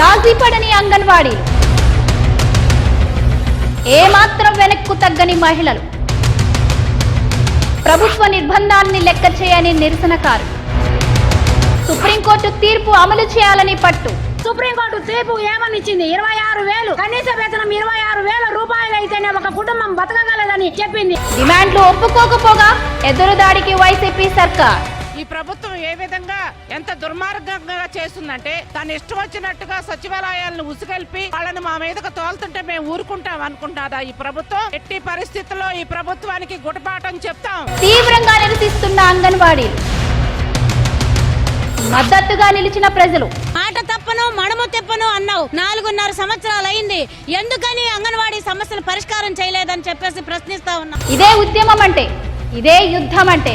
రాజీపడని అంగన్వాడీలు. ఏమాత్రం వెనక్కు తగ్గని మహిళలు. ప్రభుత్వ నిర్బంధాన్ని లెక్క చేయని నిరసనకారు సుప్రీంకోర్టు తీర్పు అమలు చేయాలని పట్టు. సుప్రీంకోర్టు తీర్పు ఏమని ఇచ్చింది ఇరవై ఆరు వేలు. కనీస వేతనం ఇరవై ఆరు వేల రూపాయలు అయితేనే ఒక కుటుంబం బతకగలదని చెప్పింది. డిమాండ్లు ఒప్పుకోకపోగా ఎదురుదాడికి వైసీపీ సర్కార్. ప్రభుత్వం ఏ విధంగా ఎంత దుర్మార్గంగా చేస్తుందంటే తను ఇష్టం వచ్చినట్టుగా సచివాలయాలను ఉసుగొల్పి వాళ్ళని మా మీదకు తోలుతుంటే మేము ఊరుకుంటాం అనుకుంటారా ఈ ప్రభుత్వం? ఎట్టి పరిస్థితుల్లో ఈ ప్రభుత్వానికి గుటపాఠం చెప్తాం. తీవ్రంగా నిరసిస్తున్న అంగన్వాడీలు. మద్దతుగా నిలిచిన ప్రజలు. మాట తప్పను మడము తెప్పను అన్నావు. నాలుగున్నర సంవత్సరాలు అయింది ఎందుకని అంగన్వాడీ సమస్యలు పరిష్కారం చేయలేదని చెప్పేసి ప్రశ్నిస్తా ఉన్నా ఇదే ఉద్యమం అంటే ఇదే యుద్ధం అంటే